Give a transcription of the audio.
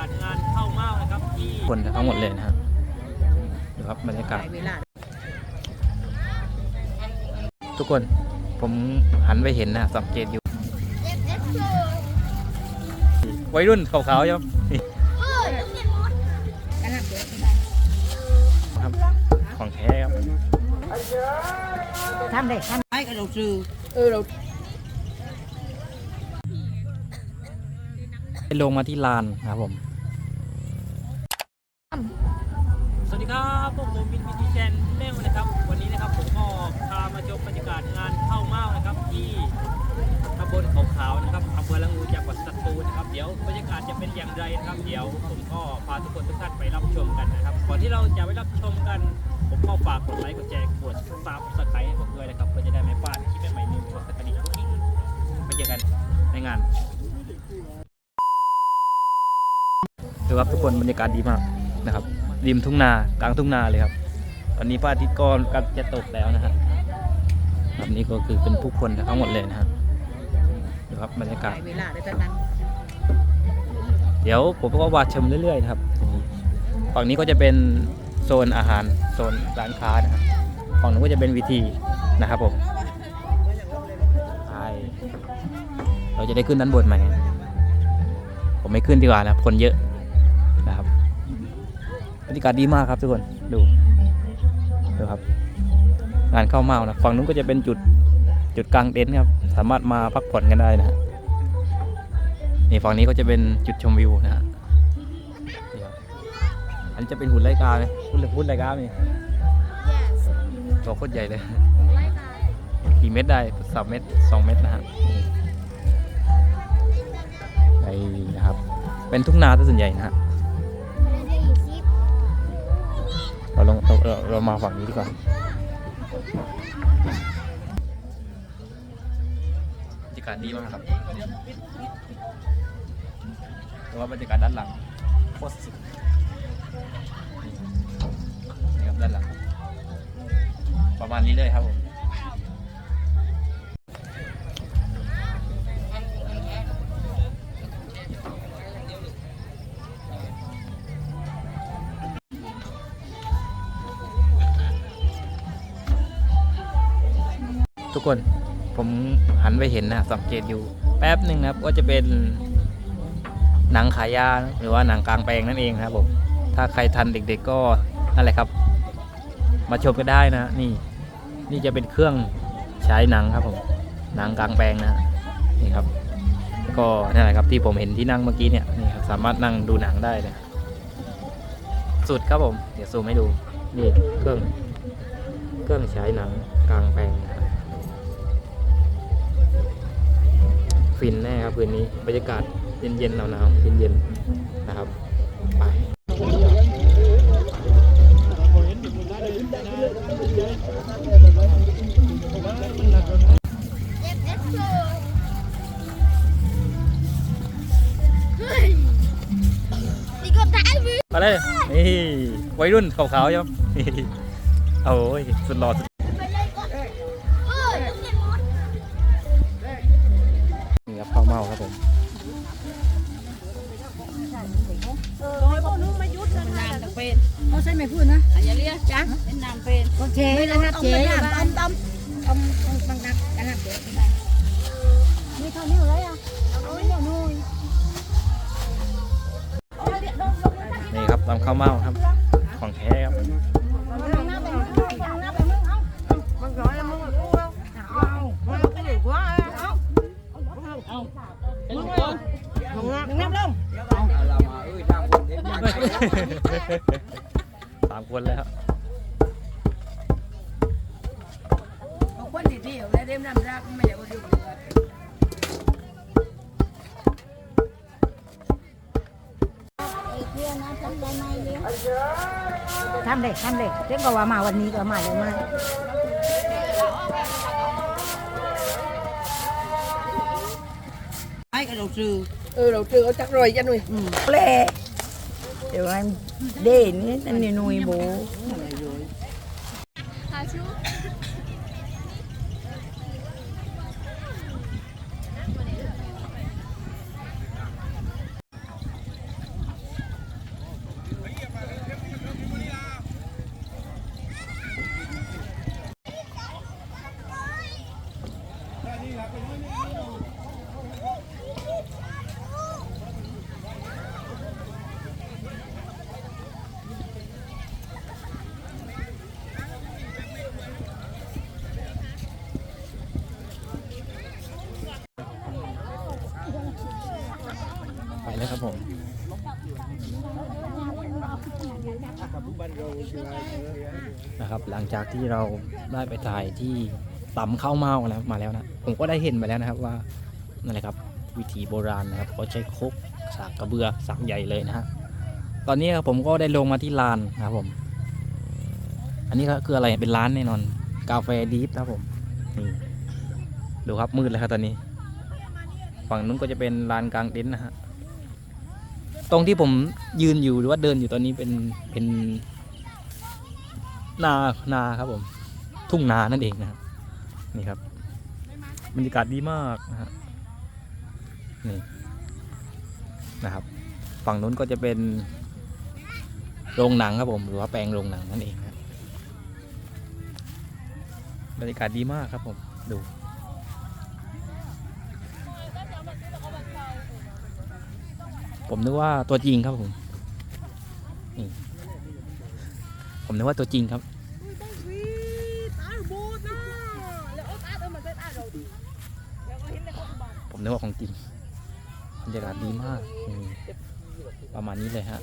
าศงานเข้าเมานะครับที่คนทั้งหมดเลยนะครับดูครับบรรยากาศเวลาทุกคนผมหันไปเห็นนะสังเกตอยู่ วัยรุ่นขาวๆครับนี่กันนับเดี๋ยวครับของแท้ครับทำได้ทำให้กับเราซื้อเออเราลงมาที่ลานนะครับผม เภอละงูจังหวัดสตูลนะครับ เดี๋ยวบรรยากาศจะเป็นอย่างไรนะครับ เดี๋ยวผมก็พาทุกคนทุกท่านไปรับชมกันนะครับ ก่อนที่เราจะไปรับชมกัน ผมก็ฝากกดไลค์ กดแชร์ กดซับสไครต์ให้ผมด้วยนะครับ เพื่อจะได้ไม่พลาดคลิปใหม่ๆนี้กดกระดิ่งไปเจอกันในงานดูครับทุกคนบรรยากาศดีมากนะครับ ริมทุ่งนากลางทุ่งนาเลยครับ ตอนนี้พระอาทิตย์ก็กำลังจะตกแล้วนะฮะครับนี่ก็คือเป็นผู้คนทั้งหมดเลยนะฮะดู ครับบรรยากาศ เวลาได้เท่านั้นเดี๋ยวผมก็วาดชมเรื่อยๆนะครับ ฝั่งนี้ก็จะเป็นโซนอาหารโซนร้านค้านะครับ ฝั่งนู้นก็จะเป็นวิธีนะครับผมไปเราจะได้ขึ้นด้านบนไหม ผมไม่ขึ้นดีกว่านะครับคนเยอะนะครับบรรยากาศดีมากครับทุกคนดูดูครับงานเข้าเมานะฝั่งนู้นก็จะเป็นจุดจุดกลางเต็นท์ครับ สามารถมาพักผ่อนกันได้นะฮะนี่ฝั่งนี้ก็จะเป็นจุดชมวิวนะฮะอันนี้จะเป็นหุ่นไล่กาไหมหุ่นหรือหุ่นไล่กาไหมตัวโคตรใหญ่เลยกี่เม็ดได้สามเม็ดสองเม็ดนะฮะนี่นะครับ เป็นทุ่งนาซะส่วนใหญ่นะฮะเราลงเราเรามาฝั่งนี้ดีกว่าบรรยากาศดีมากครับแต่ว่าบรรยากาศด้านหลังโคตรสุดนี่ครับด้านหลัง ประมาณนี้เลยครับผมทุกคน ผมหันไปเห็นนะสังเกตอยู่แป๊บหนึ่งนะครับก็จะเป็นหนังขายยาหรือว่าหนังกลางแปลงนั่นเองนะครับผมถ้าใครทันเด็ก ๆก็นั่นแหละครับ มาชมกันได้นะนี่ นี่จะเป็นเครื่องใช้หนังครับผมหนังกลางแปลงนะนี่ครับ ก็นั่นแหละครับที่ผมเห็นที่นั่งเมื่อกี้เนี่ยนี่ครับสามารถนั่งดูหนังได้เลยสุดครับผม เดี๋ยวซูมให้ดูนี่เครื่อง เครื่องใช้หนังกลางแปลงนะ ฟินแน่ครับคืนนี้บรรยากาศเย็นๆหนาวๆเย็นๆนะครับไปมาเลยนี่วัยรุ่นขาวๆใช่ไหมโอ้ยสุดหล่อ นี่ครับข้าวเมาครับผมนานตะเป็นเขาใช่ไหมพูดนะอย่าเรียกจ้ะเป็นนางเป็นโอเคนะครับเจ๊อะต้มต้มต้มต้มบางนักกันนับเดี๋ยวได้มีเท่านี้เลยอะเอาไว้เดี๋ยวนู่นนี่ครับตามข้าวเมาครับ สามคนแล้วคนที่เที่ยวและเล่มน้ำรักไม่อยากอยู่ทำเด็กทำเด็กเจ๊ก็ว่ามาวันนี้ก็มาเลยมา ai cái đầu trừ เออเราเจอจักรอยจันหนุ่ยเล่ เดี๋ยวอันเด่นนี่นั่นนี่หนุ่ยโบ นะครับ หลังจากที่เราได้ไปถ่ายที่ต่ำข้าวเมาแล้วมาแล้วนะ ผมก็ได้เห็นมาแล้วนะครับว่านั่นแหละครับวิถีโบราณนะครับเขาใช้คกสากกระเบือสากใหญ่เลยนะฮะตอนนี้ครับผมก็ได้ลงมาที่ลานนะครับผม อันนี้ก็คืออะไรเป็นร้านแน่นอน กาแฟดีฟนะครับผมนี่ดูครับมืดเลยครับตอนนี้ ฝั่งนู้นก็จะเป็นลานกลางเต็นท์นะฮะ ตรงที่ผมยืนอยู่หรือว่าเดินอยู่ตอนนี้เป็นเป็นนานาครับผม ทุ่งนานั่นเองนะครับนี่ครับบรรยากาศดีมากนะฮะนี่นะครับ ฝั่งนู้นก็จะเป็นโรงหนังครับผม หรือว่าแปลงโรงหนังนั่นเองครับบรรยากาศดีมากครับผมดู ผมนึกว่าตัวจริงครับผมนี่ผมนึกว่าตัวจริงครับ ผมนึกว่าของจริงบรรยากาศดีมาก ประมาณนี้เลยฮะ